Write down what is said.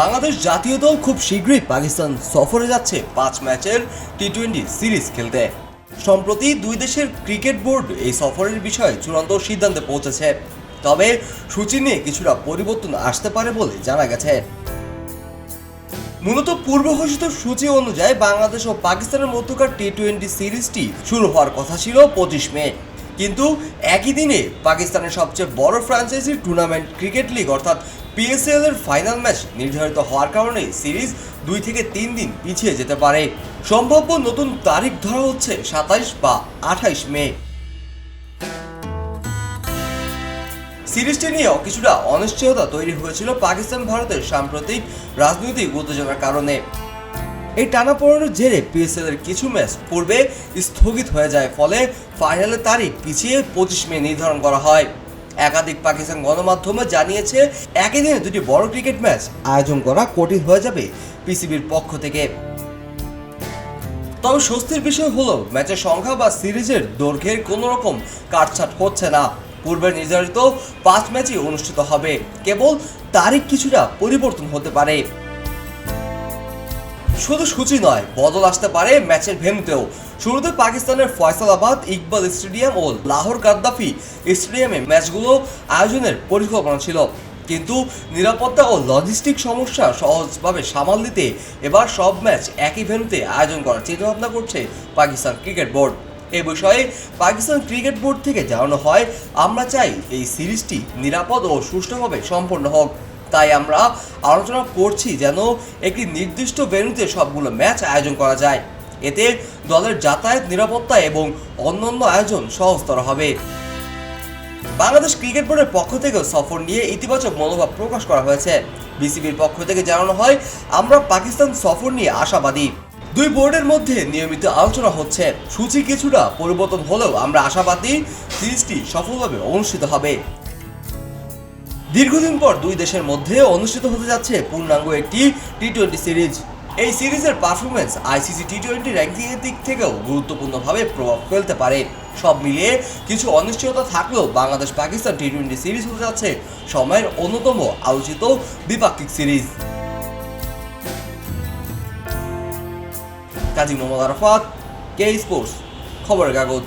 বাংলাদেশ জাতীয় দল খুব শীঘ্রই পাকিস্তান সফরে যাচ্ছে পাঁচ ম্যাচের টি টোয়েন্টি সিরিজ খেলতে। সম্প্রতি দুই দেশের ক্রিকেট বোর্ড এই সফরের বিষয়ে চূড়ান্ত সিদ্ধান্তে পৌঁছেছে। তবে সূচি নিয়ে কিছুটা পরিবর্তন আসতে পারে বলে জানা গেছে। মূলত পূর্ব ঘোষিত সূচি অনুযায়ী বাংলাদেশ ও পাকিস্তানের মধ্যকার টি টোয়েন্টি সিরিজটি শুরু হওয়ার কথা ছিল পঁচিশ মে। কিন্তু একই দিনে পাকিস্তানের সবচেয়ে বড় ফ্র্যাঞ্চাইজি টুর্নামেন্ট ক্রিকেট লিগ অর্থাৎ পিএসএল এর ফাইনাল ম্যাচ নির্ধারিত হওয়ার কারণে সিরিজ দুই থেকে তিন দিন পিছিয়ে যেতে পারে। সম্ভাব্য নতুন তারিখ ধরা হচ্ছে সাতাইশ বা আঠাইশ মে। সিরিজটি নিয়েও কিছুটা অনিশ্চয়তা তৈরি হয়েছিল পাকিস্তান ভারতের সাম্প্রতিক রাজনৈতিক উত্তেজনার কারণে। এই টানাপোড়েনের জেরে পিএসএল এর কিছু ম্যাচ পূর্বে স্থগিত হয়ে যায়, ফলে ফাইনালের তারিখ পিছিয়ে পঁচিশ মে নির্ধারণ করা হয়। একাধিক পাকিস্তান গণমাধ্যমে জানিয়েছে, একই দিনে দুটি বড় ক্রিকেট ম্যাচ আয়োজন করা কঠিন হয়ে যাবে পিসিবির পক্ষ থেকে। তবে স্বস্তির বিষয় হলো, ম্যাচের সংখ্যা বা সিরিজের দৈর্ঘ্যের কোনো রকম কাটছাট হচ্ছে না। পূর্বে নির্ধারিত পাঁচ ম্যাচই অনুষ্ঠিত হবে। কেবল তারিখ কিছুটা পরিবর্তন হতে পারে। শুধু সূচি নয়, বদল আসতে পারে ম্যাচের ভেন্যুতেও। শুরুতে পাকিস্তানের ফয়সালাবাদ, ইকবাল স্টেডিয়াম ও লাহোর গাদ্দাফি স্টেডিয়ামে ম্যাচগুলো আয়োজনের পরিকল্পনা ছিল। কিন্তু নিরাপত্তা ও লজিস্টিক সমস্যা সহজভাবে সামাল দিতে এবার সব ম্যাচ একই ভেন্যুতে আয়োজন করার চিন্তাভাবনা করছে পাকিস্তান ক্রিকেট বোর্ড। এ বিষয়ে পাকিস্তান ক্রিকেট বোর্ড থেকে জানানো হয়, আমরা চাই এই সিরিজটি নিরাপদ ও সুষ্ঠুভাবে সম্পন্ন হোক। তাই আমরা আলোচনা করছি যেন একটি নির্দিষ্ট ভেন্যুতে সবগুলো ম্যাচ আয়োজন করা যায়। এতে দলের যাতায়াত নিরাপত্তা এবং অন্যান্য আয়োজন সহজতর হবে। বাংলাদেশ ক্রিকেট বোর্ডের পক্ষ থেকেও সফর নিয়ে ইতিবাচক মনোভাব প্রকাশ করা হয়েছে। বিসিবির পক্ষ থেকে জানানো হয়, আমরা পাকিস্তান সফর নিয়ে আশাবাদী। দুই বোর্ডের মধ্যে নিয়মিত আলোচনা হচ্ছে। সূচি কিছুটা পরিবর্তন হলেও আমরা আশাবাদী, সিরিজটি সফলভাবে অনুষ্ঠিত হবে। দীর্ঘদিন পর দুই দেশের মধ্যে অনুষ্ঠিত হতে যাচ্ছে পূর্ণাঙ্গ একটি টি টোয়েন্টি সিরিজ এই সিরিজের পারফরমেন্স আইসিসি টি টোয়েন্টি র্যাঙ্কিংয়ের দিক থেকেও গুরুত্বপূর্ণভাবে প্রভাব ফেলতে পারে। সব মিলিয়ে কিছু অনিশ্চয়তা থাকলেও Bangladesh Pakistan T twenty series হতে যাচ্ছে সময়ের অন্যতম আলোচিত দ্বিপাক্ষিক সিরিজ কাজী মোহাম্মদ আরাফাত কে স্পোর্টস খবরের কাগজ।